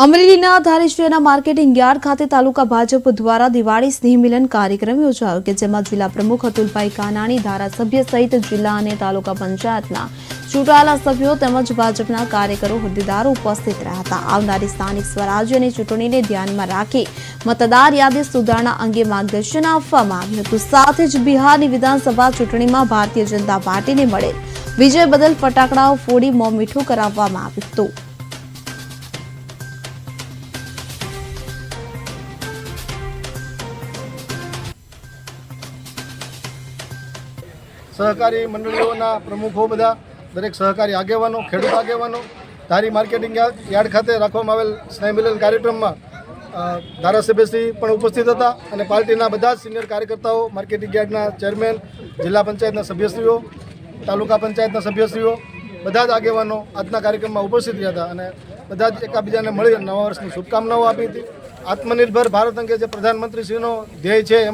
અમરેલીના ધારેશ્વરના marketing yard ખાતે તાલુકા ભાજપ દ્વારા દિવાળી સ્નેહ કાર્યક્રમ યોજાયો કે જેમાં જિલ્લા પ્રમુખ અતુલભાઈ કાનાણી, ધારાસભ્ય સહિત જિલ્લા અને તાલુકા પંચાયતના ચૂંટાયેલા સભ્યો તેમજ ભાજપના કાર્યકરો, હોદ્દેદારો ઉપસ્થિત રહ્યા હતા. આવનારી સ્થાનિક સ્વરાજ્યની ચૂંટણીને ધ્યાનમાં રાખી મતદાર યાદી સુધારણા અંગે માર્ગદર્શન આપવામાં આવ્યું હતું. સાથે જ બિહારની વિધાનસભા ચૂંટણીમાં ભારતીય જનતા પાર્ટીને મળેલ વિજય બદલ ફટાકડાઓ ફોડી મોં મીઠું કરાવવામાં આવ્યું હતું. સહકારી મંડળીઓના પ્રમુખો બધા, દરેક સહકારી આગેવાનો, ખેડૂત આગેવાનો, ધારી માર્કેટિંગ યાર્ડ ખાતે રાખવામાં આવેલ સ્નેહમિલન કાર્યક્રમમાં ધારાસભ્યશ્રી પણ ઉપસ્થિત હતા અને પાર્ટીના બધા જ સિનિયર કાર્યકર્તાઓ, માર્કેટિંગ યાર્ડના ચેરમેન, જિલ્લા પંચાયતના સભ્યશ્રીઓ, તાલુકા પંચાયતના સભ્યશ્રીઓ, બધા જ આગેવાનો આજના કાર્યક્રમમાં ઉપસ્થિત રહ્યા હતા અને બધા જ એકાબીજાને મળી નવા વર્ષની શુભકામનાઓ આપી હતી. આત્મનિર્ભર ભારત અંગે જે પ્રધાનમંત્રીશ્રીનો ધ્યેય છે, એમ